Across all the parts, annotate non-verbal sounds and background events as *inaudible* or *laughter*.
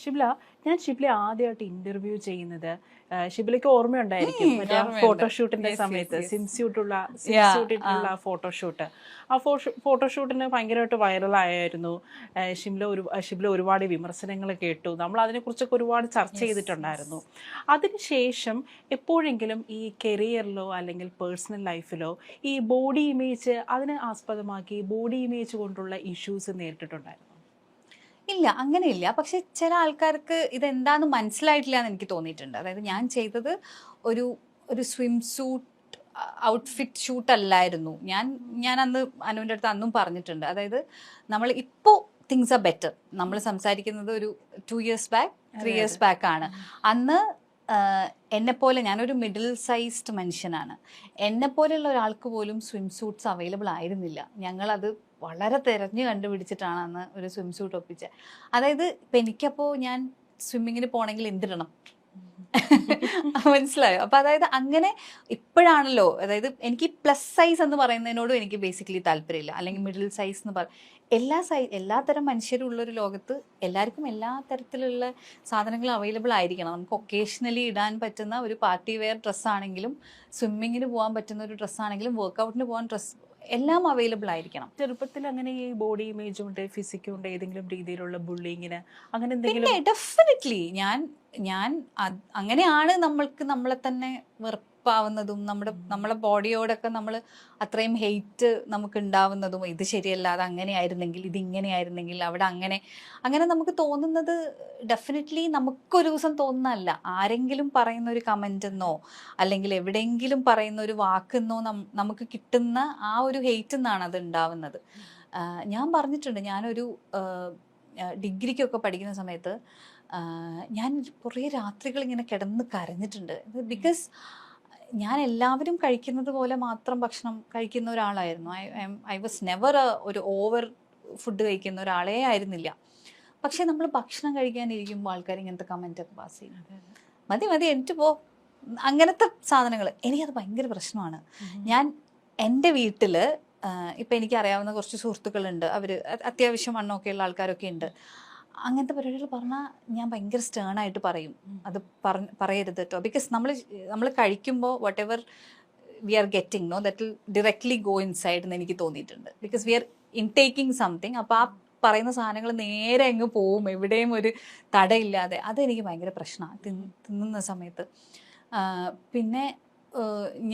ഷിബ്ല ഞാൻ ഷിബ്ല ആദ്യമായിട്ട് ഇന്റർവ്യൂ ചെയ്യുന്നത് ഷിബ്ലയ്ക്ക് ഓർമ്മയുണ്ടായിരിക്കും. മറ്റേ. ഫോട്ടോഷൂട്ടിന്റെ സമയത്ത്. സിംസ്യൂട്ടുള്ള സിംസ്യൂട്ടിട്ടുള്ള ഫോട്ടോഷൂട്ട് ആ ഫോട്ടോഷൂട്ടിന് ഭയങ്കരമായിട്ട് വൈറലായിരുന്നു ഷിംല ഒരു ഷിബ്ല ഒരുപാട് വിമർശനങ്ങൾ കേട്ടു. നമ്മൾ അതിനെക്കുറിച്ചൊക്കെ ഒരുപാട് ചർച്ച ചെയ്തിട്ടുണ്ടായിരുന്നു. അതിനുശേഷം എപ്പോഴെങ്കിലും ഈ കരിയറിലോ അല്ലെങ്കിൽ പേഴ്സണൽ ലൈഫിലോ ഈ ബോഡി ഇമേജ് അതിനെ ആസ്പദമാക്കി ബോഡി ഇമേജ് കൊണ്ടുള്ള ഇഷ്യൂസ് നേരിട്ടിട്ടുണ്ടായിരുന്നു. ഇല്ല അങ്ങനെയില്ല. പക്ഷെ ചില ആൾക്കാർക്ക് ഇതെന്താന്ന് മനസ്സിലായിട്ടില്ല എന്ന് എനിക്ക് തോന്നിയിട്ടുണ്ട്. അതായത് ഞാൻ ചെയ്തത് ഒരു ഒരു സ്വിം സൂട്ട് ഔട്ട്ഫിറ്റ് ഷൂട്ട് അല്ലായിരുന്നു. ഞാൻ ഞാൻ അന്ന് അനുവിന്റെ അടുത്ത് അന്നും പറഞ്ഞിട്ടുണ്ട്. അതായത് നമ്മൾ ഇപ്പോൾ തിങ്സ് ആർ ബെറ്റർ നമ്മൾ സംസാരിക്കുന്നത് ഒരു two years back three years back ആണ്. അന്ന് എന്നെ പോലെ ഞാനൊരു മിഡിൽ സൈസ്ഡ് മനുഷ്യനാണ്. എന്നെ പോലെയുള്ള ഒരാൾക്ക് പോലും സ്വിം സൂട്ട്സ് അവൈലബിൾ ആയിരുന്നില്ല. ഞങ്ങളത് വളരെ തിരഞ്ഞു കണ്ടുപിടിച്ചിട്ടാണ് അന്ന് ഒരു സ്വിം സൂട്ട് ഒപ്പിച്ചത്. അതായത് ഇപ്പം എനിക്കപ്പോൾ ഞാൻ സ്വിമ്മിങ്ങിന് പോകണമെങ്കിൽ എന്തിടണം? മനസ്സിലായോ? അപ്പൊ അതായത് അങ്ങനെ ഇപ്പോഴാണല്ലോ അതായത് എനിക്ക് പ്ലസ് സൈസ് എന്ന് പറയുന്നതിനോടും എനിക്ക് ബേസിക്കലി താല്പര്യമില്ല. അല്ലെങ്കിൽ മിഡിൽ സൈസ് എന്ന് പറ എല്ലാ സൈസ് തരം മനുഷ്യരും ഉള്ളൊരു ലോകത്ത് എല്ലാവർക്കും എല്ലാ തരത്തിലുള്ള സാധനങ്ങൾ അവൈലബിൾ ആയിരിക്കണം. നമുക്ക് ഒക്കേഷണലി ഇടാൻ പറ്റുന്ന ഒരു പാർട്ടി വെയർ ഡ്രസ്സാണെങ്കിലും സ്വിമ്മിങ്ങിന് പോകാൻ പറ്റുന്ന ഒരു ഡ്രസ്സാണെങ്കിലും വർക്കൗട്ടിന് പോകാൻ ഡ്രസ്സ് എല്ലാം അവൈലബിൾ ആയിരിക്കണം. ചെറുപ്പത്തിൽ അങ്ങനെ ഈ ബോഡി ഇമേജ് ഉണ്ട് ഫിസിക്കും ഉണ്ട് ഏതെങ്കിലും രീതിയിലുള്ള ബുള്ളിങ്ങിന് അങ്ങനെ എന്തെങ്കിലും ഡെഫിനറ്റ്ലി ഞാൻ ഞാൻ അങ്ങനെയാണ് നമ്മൾക്ക് നമ്മളെ തന്നെ വെറുപ്പാവുന്നതും നമ്മുടെ നമ്മളെ ബോഡിയോടൊക്കെ നമ്മൾ അത്രയും ഹെയ്റ്റ് നമുക്ക് ഉണ്ടാവുന്നതും ഇത് ശരിയല്ല അത് അങ്ങനെയായിരുന്നെങ്കിൽ ഇത് ഇങ്ങനെയായിരുന്നെങ്കിൽ അവിടെ അങ്ങനെ അങ്ങനെ നമുക്ക് തോന്നുന്നത് ഡെഫിനറ്റ്ലി നമുക്കൊരു ദിവസം തോന്നുന്നതല്ല. ആരെങ്കിലും പറയുന്ന ഒരു കമന്റ് എന്നോ അല്ലെങ്കിൽ എവിടെയെങ്കിലും പറയുന്ന ഒരു വാക്കെന്നോ നമുക്ക് കിട്ടുന്ന ആ ഒരു ഹെയ്റ്റ് എന്നാണ് അത് ഉണ്ടാവുന്നത്. ഞാൻ പറഞ്ഞിട്ടുണ്ട് ഞാനൊരു ഡിഗ്രിക്കൊക്കെ പഠിക്കുന്ന സമയത്ത് ഞാൻ കുറേ രാത്രികൾ ഇങ്ങനെ കിടന്ന് കരഞ്ഞിട്ടുണ്ട്. ബിക്കോസ് ഞാൻ എല്ലാവരും കഴിക്കുന്നത് പോലെ മാത്രം ഭക്ഷണം കഴിക്കുന്ന ഒരാളായിരുന്നു. ഐ ഐ വാസ് നെവർ ഒരു ഓവർ ഫുഡ് കഴിക്കുന്ന ഒരാളേ ആയിരുന്നില്ല. പക്ഷെ നമ്മൾ ഭക്ഷണം കഴിക്കാനിരിക്കുമ്പോൾ ആൾക്കാർ ഇങ്ങനത്തെ കമന്റ് ഒക്കെ പാസ് ചെയ്യും മതി മതി എനിക്ക് പോ. അങ്ങനത്തെ സാധനങ്ങൾ. എനിക്കത് ഭയങ്കര പ്രശ്നമാണ്. ഞാൻ എന്റെ വീട്ടിൽ ഇപ്പം എനിക്കറിയാവുന്ന കുറച്ച് സുഹൃത്തുക്കളുണ്ട്. അവർ അത്യാവശ്യം വണ്ണമൊക്കെയുള്ള ആൾക്കാരൊക്കെ ഉണ്ട്. അങ്ങനത്തെ പരിപാടികൾ പറഞ്ഞാൽ ഞാൻ ഭയങ്കര സ്റ്റേൺ ആയിട്ട് പറയും അത് പറയരുത് കേട്ടോ ബിക്കോസ് നമ്മൾ നമ്മൾ കഴിക്കുമ്പോൾ whatever we are getting no that will directly go inside എന്ന് എനിക്ക് തോന്നിയിട്ടുണ്ട്. Because we are intaking something അപ്പോൾ ആ പറയുന്ന സാധനങ്ങൾ നേരെ അങ്ങ് പോവും. എവിടെയും ഒരു തടയില്ലാതെ. അതെനിക്ക് ഭയങ്കര പ്രശ്നമാണ് തിന്നുന്ന സമയത്ത്. പിന്നെ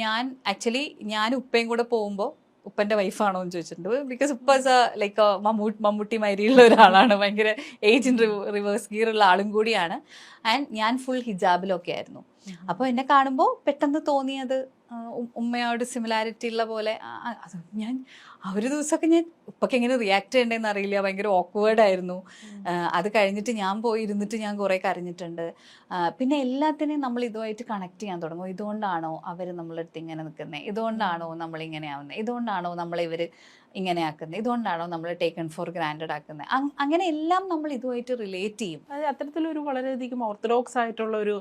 ഞാൻ ആക്ച്വലി ഞാൻ ഉപ്പയും കൂടെ പോകുമ്പോൾ ഉപ്പന്റെ വൈഫാണോ എന്ന് ചോദിച്ചിട്ടുണ്ട്. ബിക്കോസ് ഉപ്പ ലൈക്ക് മമ്മൂ മമ്മൂട്ടി മൈരിയുള്ള ഒരാളാണ്. ഭയങ്കര ഏജ് ഇൻ റിവേഴ്സ് ഗിയർ ഉള്ള ആളും കൂടിയാണ്. ആൻഡ് ഞാൻ ഫുൾ ഹിജാബിലൊക്കെ ആയിരുന്നു. അപ്പോൾ എന്നെ കാണുമ്പോൾ പെട്ടെന്ന് തോന്നിയത് ഉമ്മയോട് സിമിലാരിറ്റി ഉള്ള പോലെ അത് ഞാൻ ആ ഒരു ദിവസമൊക്കെ ഞാൻ ഉപ്പൊക്കെ എങ്ങനെ റിയാക്ട് ചെയ്യണ്ടെന്ന് അറിയില്ല ഭയങ്കര ഓക്വേർഡ് ആയിരുന്നു. അത് കഴിഞ്ഞിട്ട് ഞാൻ പോയി ഇരുന്നിട്ട് ഞാൻ കുറേ കരഞ്ഞിട്ടുണ്ട്. പിന്നെ എല്ലാത്തിനെയും നമ്മൾ ഇതുമായിട്ട് കണക്ട് ചെയ്യാൻ തുടങ്ങും. ഇതുകൊണ്ടാണോ അവർ നമ്മളെ അടുത്ത് ഇങ്ങനെ നിൽക്കുന്നത് ഇതുകൊണ്ടാണോ നമ്മൾ ഇങ്ങനെ ആവുന്നത് ഇതുകൊണ്ടാണോ നമ്മൾ ഇവർ ഇങ്ങനെ ആക്കുന്നത് ഇതുകൊണ്ടാണോ നമ്മൾ ടേക്കൺ ഫോർ ഗ്രാൻഡഡ് ആക്കുന്നത് അങ്ങനെ എല്ലാം നമ്മൾ ഇതുമായിട്ട് റിലേറ്റ് ചെയ്യും. അത് അത്തരത്തിലൊരു വളരെയധികം ഓർത്തഡോക്സ് ആയിട്ടുള്ള ഒരു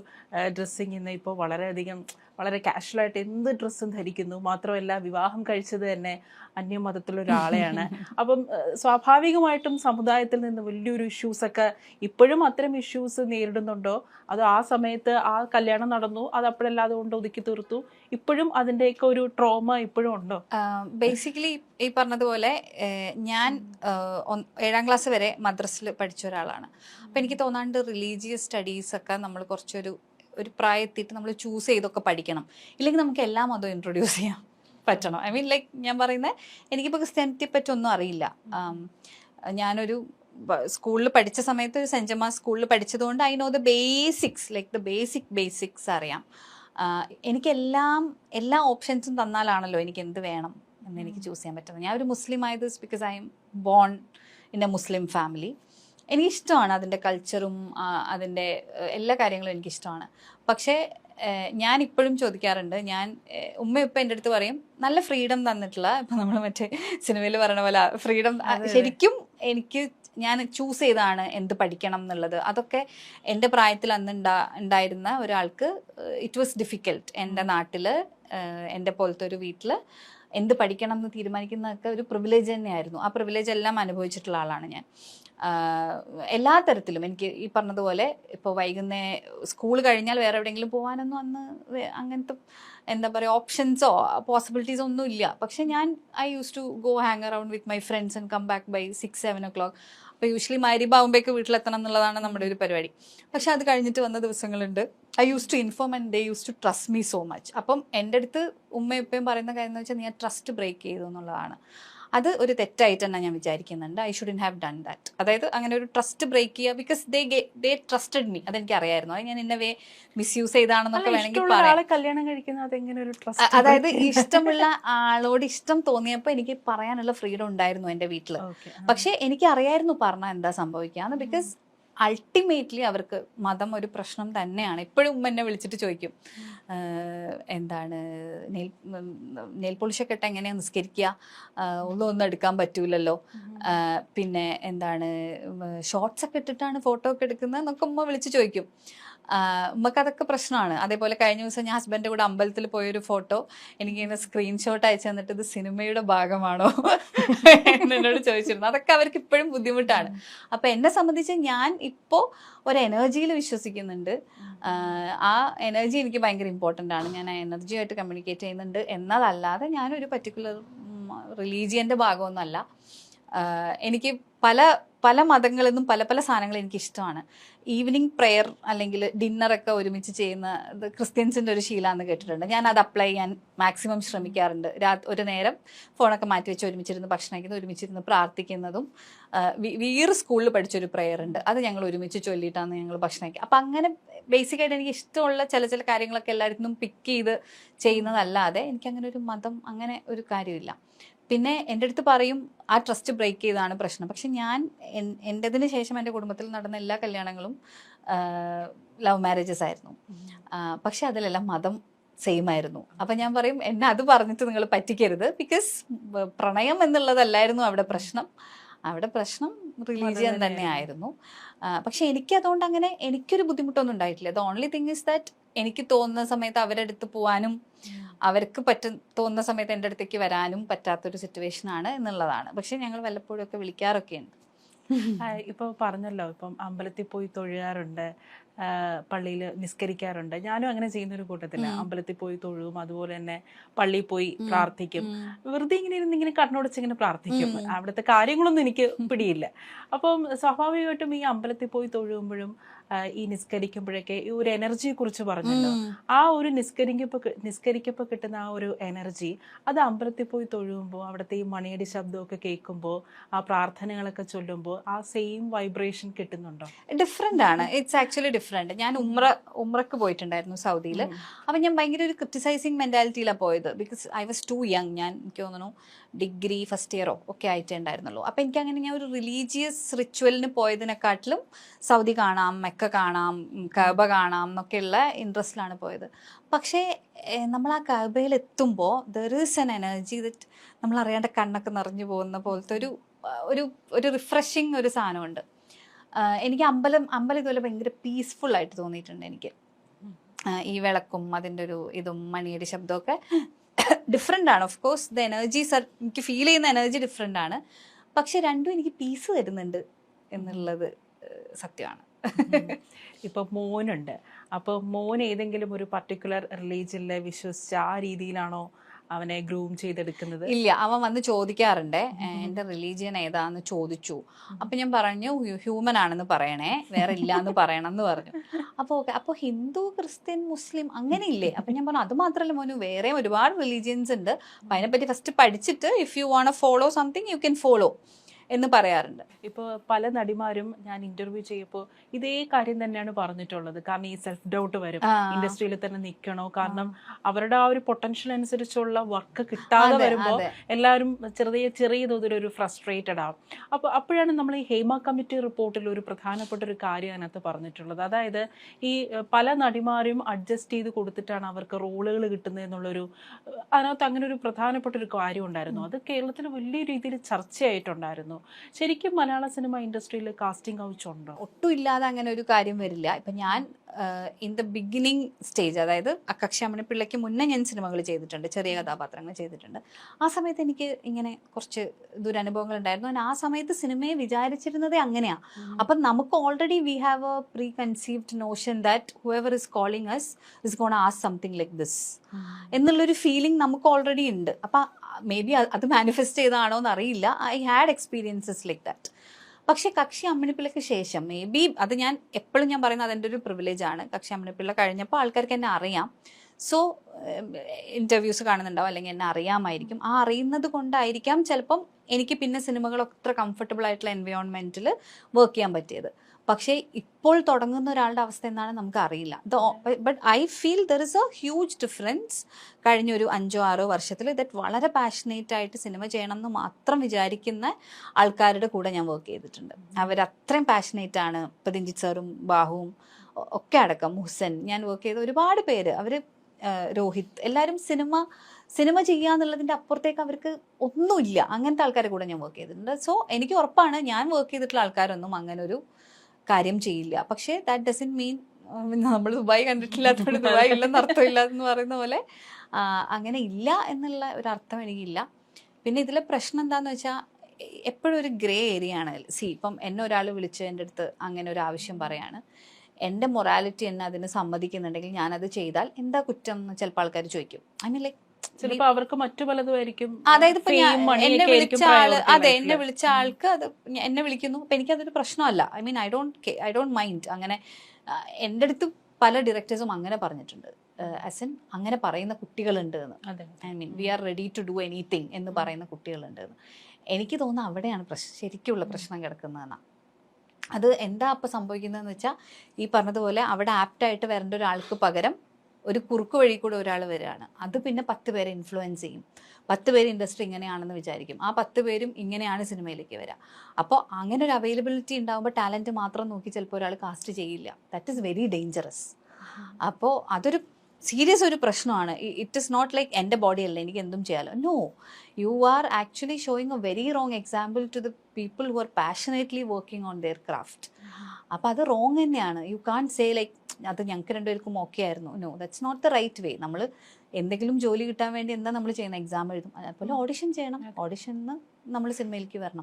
ഡ്രസ്സിങ് ഇന്ന് ഇപ്പോൾ വളരെയധികം വളരെ കാഷ്വലായിട്ട് എന്ത് ഡ്രസ്സും ധരിക്കുന്നു. മാത്രമല്ല വിവാഹം കഴിച്ചത് തന്നെ അന്യമതത്തിലുള്ള ഒരാളെയാണ് *laughs* അപ്പം സ്വാഭാവികമായിട്ടും സമുദായത്തിൽ നിന്ന് വലിയൊരു ഇഷ്യൂസൊക്കെ ഇപ്പോഴും അത്തരം ഇഷ്യൂസ് നേരിടുന്നുണ്ടോ? അത് ആ സമയത്ത് ആ കല്യാണം നടന്നു അത് അപ്പോഴല്ലാതെ കൊണ്ട് ഒതുക്കി തീർത്തു. ഇപ്പോഴും അതിന്റെയൊക്കെ ഒരു ട്രോമ ഇപ്പോഴും ഉണ്ടോ? ബേസിക്കലി ഈ പറഞ്ഞതുപോലെ ഞാൻ ഏഴാം ക്ലാസ് വരെ മദ്രസിൽ പഠിച്ച ഒരാളാണ്. അപ്പം എനിക്ക് തോന്നാണ്ട് റിലീജിയസ് സ്റ്റഡീസൊക്കെ നമ്മൾ കുറച്ചൊരു ഒരു പ്രായത്തിട്ട് നമ്മൾ ചൂസ് ചെയ്തൊക്കെ പഠിക്കണം. ഇല്ലെങ്കിൽ നമുക്ക് എല്ലാ മതവും ഇൻട്രൊഡ്യൂസ് ചെയ്യാം പറ്റണം. ഐ മീൻ ലൈക്ക് ഞാൻ പറയുന്നത് എനിക്കിപ്പോൾ ക്രിസ്ത്യാനിറ്റിയെ പറ്റി ഒന്നും അറിയില്ല. ഞാനൊരു സ്കൂളിൽ പഠിച്ച സമയത്ത് ഒരു സെന്റ് സ്കൂളിൽ പഠിച്ചതുകൊണ്ട് I know the basics like the basic basics അറിയാം. എനിക്കെല്ലാം എല്ലാ ഓപ്ഷൻസും തന്നാലാണല്ലോ എനിക്ക് എന്ത് വേണം എന്ന് എനിക്ക് ചൂസ് ചെയ്യാൻ പറ്റുന്നത്. ഞാൻ ഒരു മുസ്ലിം ആയത് because I am born in a Muslim family എനിക്കിഷ്ടമാണ് അതിന്റെ കൾച്ചറും അതിന്റെ എല്ലാ കാര്യങ്ങളും എനിക്കിഷ്ടമാണ്. പക്ഷേ ഞാൻ ഇപ്പോഴും ചോദിക്കാറുണ്ട് ഞാൻ ഉമ്മ ഇപ്പം എന്റെ അടുത്ത് പറയും നല്ല ഫ്രീഡം തന്നിട്ടുള്ള ഇപ്പം നമ്മൾ മറ്റേ സിനിമയിൽ പറയണ പോലെ ഫ്രീഡം ശരിക്കും എനിക്ക് ഞാൻ ചൂസ് ചെയ്താണ് എന്ത് പഠിക്കണം എന്നുള്ളത്. അതൊക്കെ എന്റെ പ്രായത്തിൽ അന്ന് ഉണ്ടാ ഉണ്ടായിരുന്ന ഒരാൾക്ക് ഇറ്റ് വാസ് ഡിഫിക്കൽട്ട് എന്റെ നാട്ടിൽ എന്റെ പോലത്തെ ഒരു വീട്ടിൽ എന്ത് പഠിക്കണം എന്ന് തീരുമാനിക്കുന്നതൊക്കെ ഒരു പ്രിവിലേജ് തന്നെയായിരുന്നു. ആ പ്രിവിലേജ് എല്ലാം അനുഭവിച്ചിട്ടുള്ള ആളാണ് ഞാൻ. എല്ലാ തരത്തിലും. എനിക്ക് ഈ പറഞ്ഞതുപോലെ ഇപ്പോൾ വൈകുന്നേ സ്കൂൾ കഴിഞ്ഞാൽ വേറെ എവിടെയെങ്കിലും പോകാനൊന്നും അന്ന് അങ്ങനത്തെ എന്താ പറയുക ഓപ്ഷൻസോ പോസിബിലിറ്റീസോ ഒന്നും ഇല്ല. പക്ഷെ ഞാൻ I use to go hang around with my friends and come back by six seven o'clock അപ്പോൾ യൂഷ്വലി മരിബാവുമ്പോഴേക്ക് വീട്ടിലെത്തണം എന്നുള്ളതാണ് നമ്മുടെ ഒരു പരിപാടി. പക്ഷെ അത് കഴിഞ്ഞിട്ട് വന്ന ദിവസങ്ങളുണ്ട്. I use to inform and they use to trust me so much അപ്പം എന്റെ അടുത്ത് ഉമ്മയും ഉപ്പയും പറയുന്ന കാര്യം എന്ന് വെച്ചാൽ നീ ആ ട്രസ്റ്റ് ബ്രേക്ക് ചെയ്തു എന്നുള്ളതാണ്. അത് ഒരു തെറ്റായിട്ട് തന്നെ ഞാൻ വിചാരിക്കുന്നുണ്ട്. I shouldn't have done that അതായത് അങ്ങനെ ഒരു ട്രസ്റ്റ് ബ്രേക്ക് ചെയ്യുക because they they trusted me അതെനിക്ക് അറിയായിരുന്നു അത് ഞാൻ ഇന്ന വേ മിസ്യൂസ് ചെയ്താണെന്നൊക്കെ വേണമെങ്കിൽ പറയാം. അതായത് ഇഷ്ടമുള്ള ആളോട് ഇഷ്ടം തോന്നിയപ്പോൾ എനിക്ക് പറയാനുള്ള ഫ്രീഡം ഉണ്ടായിരുന്നു എന്റെ വീട്ടിൽ പക്ഷെ എനിക്ക് അറിയായിരുന്നു പറഞ്ഞാൽ എന്താ സംഭവിക്കാന്ന് ബിക്കോസ് അൾട്ടിമേറ്റ്ലി അവർക്ക് മതം ഒരു പ്രശ്നം തന്നെയാണ്. ഇപ്പോഴും ഉമ്മ എന്നെ വിളിച്ചിട്ട് ചോദിക്കും എന്താണ് നെയിൽ നെയിൽ പോളിഷൊക്കെ ഇട്ട് എങ്ങനെയാണ് നിസ്കരിക്കുക ഒന്നും ഒന്നും എടുക്കാൻ പറ്റൂലല്ലോ. പിന്നെ എന്താണ് ഷോർട്സൊക്കെ ഇട്ടിട്ടാണ് ഫോട്ടോ ഒക്കെ എടുക്കുന്നത്? എന്നൊക്കെ ഉമ്മ വിളിച്ച് ചോദിക്കും. ഉമ്മക്ക് അതൊക്കെ പ്രശ്നമാണ്. അതേപോലെ കഴിഞ്ഞ ദിവസം ഞാൻ ഹസ്ബൻഡിന്റെ കൂടെ അമ്പലത്തിൽ പോയൊരു ഫോട്ടോ എനിക്ക് ഇങ്ങനെ സ്ക്രീൻഷോട്ട് അയച്ചു തന്നിട്ട് ഇത് സിനിമയുടെ ഭാഗമാണോ എന്നോട് ചോദിച്ചിരുന്നു. അതൊക്കെ അവർക്ക് ഇപ്പോഴും ബുദ്ധിമുട്ടാണ്. അപ്പൊ എന്നെ സംബന്ധിച്ച് ഞാൻ ഇപ്പോൾ ഒരു എനർജിയിൽ വിശ്വസിക്കുന്നുണ്ട്. ആ എനർജി എനിക്ക് ഭയങ്കര ഇമ്പോർട്ടന്റ് ആണ്. ഞാൻ ആ എനർജിയായിട്ട് കമ്മ്യൂണിക്കേറ്റ് ചെയ്യുന്നുണ്ട്. എന്നതല്ലാതെ ഞാനൊരു പർട്ടിക്കുലർ റിലീജിയന്റെ ഭാഗമൊന്നുമല്ല. എനിക്ക് പല പല മതങ്ങളിൽ നിന്നും പല പല സാധനങ്ങൾ എനിക്ക് ഇഷ്ടമാണ് ഈവനിങ് പ്രെയർ അല്ലെങ്കിൽ ഡിന്നറൊക്കെ ഒരുമിച്ച് ചെയ്യുന്ന ക്രിസ്ത്യൻസിന്റെ ഒരു ശീലമാണെന്ന് കേട്ടിട്ടുണ്ട്. ഞാൻ അത് അപ്ലൈ ചെയ്യാൻ മാക്സിമം ശ്രമിക്കാറുണ്ട്. രാ ഒരു നേരം ഫോണൊക്കെ മാറ്റി വെച്ച് ഒരുമിച്ചിരുന്ന് ഭക്ഷണം കഴിക്കുന്ന ഒരുമിച്ചിരുന്ന് പ്രാർത്ഥിക്കുന്നതും വീർ സ്കൂളിൽ പഠിച്ചൊരു പ്രെയർ ഉണ്ട്. അത് ഞങ്ങൾ ഒരുമിച്ച് ചൊല്ലിയിട്ടാണ് ഞങ്ങൾ ഭക്ഷണം കഴിക്കുക അപ്പം അങ്ങനെ ബേസിക്കായിട്ട് എനിക്ക് ഇഷ്ടമുള്ള ചില ചില കാര്യങ്ങളൊക്കെ എല്ലായിടത്തും പിക്ക് ചെയ്ത് ചെയ്യുന്നതല്ലാതെ എനിക്ക് അങ്ങനെ ഒരു മതം അങ്ങനെ ഒരു കാര്യമില്ല. പിന്നെ എന്റെ അടുത്ത് പറയും ആ ട്രസ്റ്റ് ബ്രേക്ക് ചെയ്താണ് പ്രശ്നം. പക്ഷെ ഞാൻ എൻ- എന്റെതിന് ശേഷം എന്റെ കുടുംബത്തിൽ നടന്ന എല്ലാ കല്യാണങ്ങളും ലവ് മാരേജസ് ആയിരുന്നു. പക്ഷെ അതിലെല്ലാം മതം സെയിം ആയിരുന്നു. അപ്പം ഞാൻ പറയും എന്നെ അത് പറഞ്ഞിട്ട് നിങ്ങൾ പറ്റിക്കരുത്. ബിക്കോസ് പ്രണയം എന്നുള്ളതല്ലായിരുന്നു അവിടെ പ്രശ്നം. അവിടെ പ്രശ്നം റിലീജിയൻ തന്നെ ആയിരുന്നു. പക്ഷെ എനിക്ക് അതുകൊണ്ട് അങ്ങനെ എനിക്കൊരു ബുദ്ധിമുട്ടൊന്നും ഉണ്ടായിട്ടില്ല. The only thing is that എനിക്ക് തോന്നുന്ന സമയത്ത് അവരെടുത്ത് അടുത്ത് പോകാനും അവർക്ക് പറ്റ തോന്നുന്ന സമയത്ത് എന്റെ അടുത്തേക്ക് വരാനും പറ്റാത്തൊരു സിറ്റുവേഷൻ ആണ് എന്നുള്ളതാണ്. പക്ഷെ ഞങ്ങൾ വല്ലപ്പോഴും ഒക്കെ വിളിക്കാറൊക്കെ ഉണ്ട് ഇപ്പൊ പറഞ്ഞല്ലോ ഇപ്പം അമ്പലത്തിൽ പോയി തൊഴുകാറുണ്ട് പള്ളിയിൽ നിസ്കരിക്കാറുണ്ട്. ഞാനും അങ്ങനെ ചെയ്യുന്ന ഒരു കൂട്ടത്തില്ല അമ്പലത്തിൽ പോയി തൊഴുകും അതുപോലെ തന്നെ പള്ളിയിൽ പോയി പ്രാർത്ഥിക്കും. വെറുതെ ഇങ്ങനെ ഇരുന്ന് ഇങ്ങനെ കണ്ണോടച്ച് ഇങ്ങനെ പ്രാർത്ഥിക്കും. അവിടുത്തെ കാര്യങ്ങളൊന്നും എനിക്ക് പിടിയില്ല. അപ്പം സ്വാഭാവികമായിട്ടും ഈ അമ്പലത്തിൽ പോയി തൊഴുകുമ്പോഴും ഈ നിസ്കരിക്കുമ്പോഴൊക്കെ ഈ ഒരു എനർജിയെ കുറിച്ച് പറഞ്ഞല്ലോ. ആ ഒരു നിസ്കരിക്കപ്പോ നിസ്കരിക്കപ്പോ കിട്ടുന്ന ആ ഒരു എനർജി അത് അമ്പലത്തിൽ പോയി തൊഴുകുമ്പോൾ അവിടുത്തെ ഈ മണിയടി ശബ്ദമൊക്കെ കേൾക്കുമ്പോൾ ആ പ്രാർത്ഥനകളൊക്കെ ചൊല്ലുമ്പോൾ ആ സെയിം വൈബ്രേഷൻ കിട്ടുന്നുണ്ടോ? ഡിഫറെന്റ് ആണ്. ഇറ്റ്സ് ആക്ച്വലി ഡിഫറെന്റ് ഞാൻ ഉമ്ര ഉമ്രക്ക് പോയിട്ടുണ്ടായിരുന്നു സൗദിയിൽ അപ്പം ഞാൻ ഭയങ്കര ഒരു ക്രിറ്റിസൈസിങ് മെന്റാലിറ്റിയിലാണ് പോയത്. Because I was too young ഞാൻ എനിക്ക് തോന്നുന്നു. ഡിഗ്രി ഫസ്റ്റ് ഇയറോ ഒക്കെ ആയിട്ടേ ഉണ്ടായിരുന്നുള്ളൂ. അപ്പം എനിക്ക് അങ്ങനെ ഞാൻ ഒരു റിലീജിയസ് റിച്വലിന് പോയതിനെക്കാട്ടിലും സൗദി കാണാം മെക്ക കാണാം കബ കാണാം എന്നൊക്കെയുള്ള ഇൻട്രസ്റ്റിലാണ് പോയത്. പക്ഷേ നമ്മൾ ആ കബയിൽ എത്തുമ്പോൾ there is an energy that നമ്മൾ അറിയാണ്ട് കണ്ണൊക്കെ നിറഞ്ഞു പോകുന്ന പോലത്തെ ഒരു ഒരു ഒരു റിഫ്രഷിങ് ഒരു സാധനമുണ്ട്. എനിക്ക് അമ്പലം അമ്പലം ഇതുപോലെ ഭയങ്കര പീസ്ഫുൾ ആയിട്ട് തോന്നിയിട്ടുണ്ട് എനിക്ക്. ഈ വിളക്കും അതിന്റെ ഒരു ഇതും മണിയുടെ ശബ്ദമൊക്കെ ഡിഫറെന്റ് ആണ്. ഓഫ് കോഴ്സ് ദ എനർജീസ് എനിക്ക് ഫീൽ ചെയ്യുന്ന എനർജി ഡിഫറെന്റ് ആണ്. പക്ഷെ രണ്ടും എനിക്ക് പീസ് തരുന്നുണ്ട് എന്നുള്ളത് സത്യമാണ്. ഇപ്പൊ മോനുണ്ട്. അപ്പോൾ മോൻ ഏതെങ്കിലും ഒരു പർട്ടിക്കുലർ റിലീജിയനിലെ വിശ്വസിച്ച് ആ രീതിയിലാണോ അവനെ ഗ്രൂം ചെയ്തെടുക്കുന്നത്? ഇല്ല അവൻ വന്ന് ചോദിക്കാറുണ്ട് "ഏഹ് എന്റെ റിലീജിയൻ ഏതാന്ന്? ചോദിച്ചു. അപ്പൊ ഞാൻ പറഞ്ഞു ഹ്യൂമൻ ആണെന്ന് പറയണേ വേറെ ഇല്ല എന്ന് പറയണം എന്ന് പറഞ്ഞു. അപ്പോൾ ഓക്കെ. അപ്പോൾ ഹിന്ദു ക്രിസ്ത്യൻ മുസ്ലിം അങ്ങനെ ഇല്ലേ *laughs* അപ്പൊ ഞാൻ പറഞ്ഞു അത് മാത്രമല്ല മോനു വേറെ ഒരുപാട് റിലീജിയൻസ് ഉണ്ട്. അപ്പം അതിനെപ്പറ്റി ഫസ്റ്റ് പഠിച്ചിട്ട് if you want follow something you can follow എന്ന് പറയാറുണ്ട്. ഇപ്പോൾ പല നടിമാരും ഞാൻ ഇന്റർവ്യൂ ചെയ്യപ്പോൾ ഇതേ കാര്യം തന്നെയാണ് പറഞ്ഞിട്ടുള്ളത്. കാരണം ഈ സെൽഫ് ഡൗട്ട് വരും. ഇൻഡസ്ട്രിയിൽ തന്നെ നിൽക്കണോ? കാരണം അവരുടെ ആ ഒരു പൊട്ടൻഷ്യൽ അനുസരിച്ചുള്ള വർക്ക് കിട്ടാതെ വരുമ്പോൾ എല്ലാവരും ചെറിയ ചെറിയ തോതിൽ ഒരു ഫ്രസ്ട്രേറ്റഡ് ആവും. അപ്പോൾ അപ്പോഴാണ് നമ്മൾ ഈ ഹേമ കമ്മിറ്റി റിപ്പോർട്ടിൽ ഒരു പ്രധാനപ്പെട്ട ഒരു കാര്യം അതിനകത്ത് പറഞ്ഞിട്ടുള്ളത്. അതായത് ഈ പല നടിമാരും അഡ്ജസ്റ്റ് ചെയ്ത് കൊടുത്തിട്ടാണ് അവർക്ക് റോളുകൾ കിട്ടുന്നത് എന്നുള്ളൊരു അതിനകത്ത് അങ്ങനെ ഒരു പ്രധാനപ്പെട്ട ഒരു കാര്യം ഉണ്ടായിരുന്നു. അത് കേരളത്തിൽ വലിയ രീതിയിൽ ചർച്ചയായിട്ടുണ്ടായിരുന്നു. ശരിക്കും മലയാള സിനിമ ഇൻഡസ്ട്രിയിൽ കാസ്റ്റിംഗ് കൗച്ച് ഉണ്ടോ ഒട്ടും ഇല്ലാതെ അങ്ങനെ ഒരു കാര്യം വരില്ല. ഇപ്പൊ ഞാൻ ഇൻ ദ ബിഗിനിങ് സ്റ്റേജ് അതായത് അക്കക്ഷാമണി പിള്ളയ്ക്ക് മുന്നേ ഞാൻ സിനിമകൾ ചെയ്തിട്ടുണ്ട്. ചെറിയ കഥാപാത്രങ്ങൾ ചെയ്തിട്ടുണ്ട്. ആ സമയത്ത് എനിക്ക് ഇങ്ങനെ കുറച്ച് ദുരനുഭവങ്ങൾ ഉണ്ടായിരുന്നു ഞാൻ ആ സമയത്ത് സിനിമയെ വിചാരിച്ചിരുന്നതേ അങ്ങനെയാ. അപ്പം നമുക്ക് already we have a preconceived notion that whoever is calling us is gone as something like this എന്നുള്ളൊരു ഫീലിംഗ് നമുക്ക് ഓൾറെഡി ഉണ്ട്. അപ്പം മേ ബി അത് മാനിഫെസ്റ്റ് ചെയ്താണോ എന്ന് അറിയില്ല I had experiences like that പക്ഷെ കക്ഷി അമ്മണിപ്പിള്ളക്ക് ശേഷം മേ ബി അത് ഞാൻ എപ്പോഴും ഞാൻ പറയുന്നത് അതെന്റെ ഒരു പ്രിവിലേജ് ആണ്. കക്ഷി അമ്മണിപ്പിള്ള കഴിഞ്ഞപ്പോൾ ആൾക്കാർക്ക് എന്നെ അറിയാം. സോ ഇന്റർവ്യൂസ് കാണുന്നുണ്ടാവും അല്ലെങ്കിൽ എന്നെ അറിയാമായിരിക്കും. ആ അറിയുന്നത് കൊണ്ടായിരിക്കാം ചിലപ്പം എനിക്ക് പിന്നെ സിനിമകൾ അത്ര കംഫർട്ടബിൾ ആയിട്ടുള്ള എൻവയോൺമെന്റിൽ വർക്ക് ചെയ്യാൻ പറ്റിയത്. പക്ഷേ ഇപ്പോൾ തുടങ്ങുന്ന ഒരാളുടെ അവസ്ഥ എന്നാണ് നമുക്ക് അറിയില്ല but I feel there is a huge difference കഴിഞ്ഞ ഒരു അഞ്ചോ ആറോ വർഷത്തിൽ ദറ്റ് വളരെ പാഷനേറ്റ് ആയിട്ട് സിനിമ ചെയ്യണം എന്ന് മാത്രം വിചാരിക്കുന്ന ആൾക്കാരുടെ കൂടെ ഞാൻ വർക്ക് ചെയ്തിട്ടുണ്ട്. അവർ അത്രയും പാഷനേറ്റ് ആണ്. ഇപ്പം രഞ്ജിത് സാറും ബാഹുവും ഒക്കെ അടക്കം മുഹ്സൻ ഞാൻ വർക്ക് ചെയ്ത ഒരുപാട് പേര്. അവർ രോഹിത് എല്ലാവരും സിനിമ സിനിമ ചെയ്യുക എന്നുള്ളതിന്റെ അപ്പുറത്തേക്ക് അവർക്ക് ഒന്നുമില്ല. അങ്ങനത്തെ ആൾക്കാരെ കൂടെ ഞാൻ വർക്ക് ചെയ്തിട്ടുണ്ട്. സോ എനിക്ക് ഉറപ്പാണ് ഞാൻ വർക്ക് ചെയ്തിട്ടുള്ള ആൾക്കാരൊന്നും അങ്ങനൊരു കാര്യം ചെയ്യില്ല. പക്ഷേ ദാറ്റ് ഡസൻ മീൻ നമ്മൾ ദുബായ് കണ്ടിട്ടില്ലാത്തതുകൊണ്ട് *laughs* ദുബായ് ഇല്ലെന്ന് അർത്ഥമില്ല എന്ന് പറയുന്ന പോലെ അങ്ങനെ ഇല്ല എന്നുള്ള ഒരു അർത്ഥം എനിക്കില്ല. പിന്നെ ഇതിലെ പ്രശ്നം എന്താന്ന് വെച്ചാൽ എപ്പോഴും ഒരു ഗ്രേ ഏരിയ ആണ് സി ഇപ്പം എന്നെ ഒരാൾ വിളിച്ച് എന്റെ അടുത്ത് അങ്ങനെ ഒരു ആവശ്യം പറയാണ്. എന്റെ മൊറാലിറ്റി എന്നെ അതിന് സമ്മതിക്കുന്നുണ്ടെങ്കിൽ ഞാനത് ചെയ്താൽ എന്താ കുറ്റം എന്ന് ചിലപ്പോൾ ആൾക്കാർ ചോദിക്കും. ഐ മീൻ ലൈക്ക് ചിലപ്പോ അവർക്ക് മറ്റു പലതുമായിരിക്കും അതായത് ഇപ്പൊ എന്നെ വിളിച്ച ആൾ അതെ എന്നെ. വിളിച്ച ആൾക്ക് അത് എന്നെ വിളിക്കുന്നു. അപ്പൊ എനിക്കതൊരു പ്രശ്നമല്ല. I mean I don't I don't mind അങ്ങനെ എന്റെ എന്റെ അടുത്ത് പല ഡയറക്ടേഴ്സും അങ്ങനെ പറഞ്ഞിട്ടുണ്ട്. ആസ് അങ്ങനെ പറയുന്ന കുട്ടികളുണ്ട് എന്ന്. I mean we are ready to do anything എന്ന് പറയുന്ന കുട്ടികളുണ്ട് എന്ന്. എനിക്ക് തോന്നുന്നു അവിടെയാണ് പ്രശ്നം ശരിക്കുള്ള പ്രശ്നം കിടക്കുന്നതെന്നാണ് അത് എന്താ അപ്പം സംഭവിക്കുന്നതെന്ന് വെച്ചാൽ ഈ പറഞ്ഞതുപോലെ അവിടെ ആപ്റ്റായിട്ട് വരേണ്ട ഒരാൾക്ക് പകരം ഒരു കുറുക്ക് വഴി കൂടെ ഒരാൾ വരികയാണ്. അത് പിന്നെ പത്ത് പേരെ ഇൻഫ്ലുവൻസ് ചെയ്യും. പത്ത് പേര് ഇൻഡസ്ട്രി ഇങ്ങനെയാണെന്ന് വിചാരിക്കും. ആ പത്ത് പേരും ഇങ്ങനെയാണ് സിനിമയിലേക്ക് വരിക. അപ്പോൾ അങ്ങനെ ഒരു അവൈലബിലിറ്റി ഉണ്ടാകുമ്പോൾ ടാലന്റ് മാത്രം നോക്കി ചിലപ്പോൾ ഒരാൾ കാസ്റ്റ് ചെയ്യില്ല. ദാറ്റ് ഇസ് വെരി ഡേഞ്ചറസ് അപ്പോൾ അതൊരു സീരിയസ് ഒരു പ്രശ്നമാണ്. ഇറ്റ് ഇസ് നോട്ട് ലൈക്ക് എന്റെ ബോഡി അല്ല എനിക്ക് എന്തും ചെയ്യാമല്ലോ no you are actually showing a very wrong example to the people who are passionately working on their craft അപ്പോൾ അത് റോങ് തന്നെയാണ്. യു കാൺ സേ ലൈക്ക് അത് ഞങ്ങൾക്ക് രണ്ടുപേർക്കും ഓക്കെ ആയിരുന്നു. No that's not the right way നമ്മൾ എന്തെങ്കിലും ജോലി കിട്ടാൻ വേണ്ടി എന്താ നമ്മൾ ചെയ്യുന്ന എക്സാം എഴുതും. അതുപോലെ ഓഡിഷൻ ചെയ്യണം. ഓഡിഷൻ നമ്മൾ സിനിമയിലേക്ക് വരണം.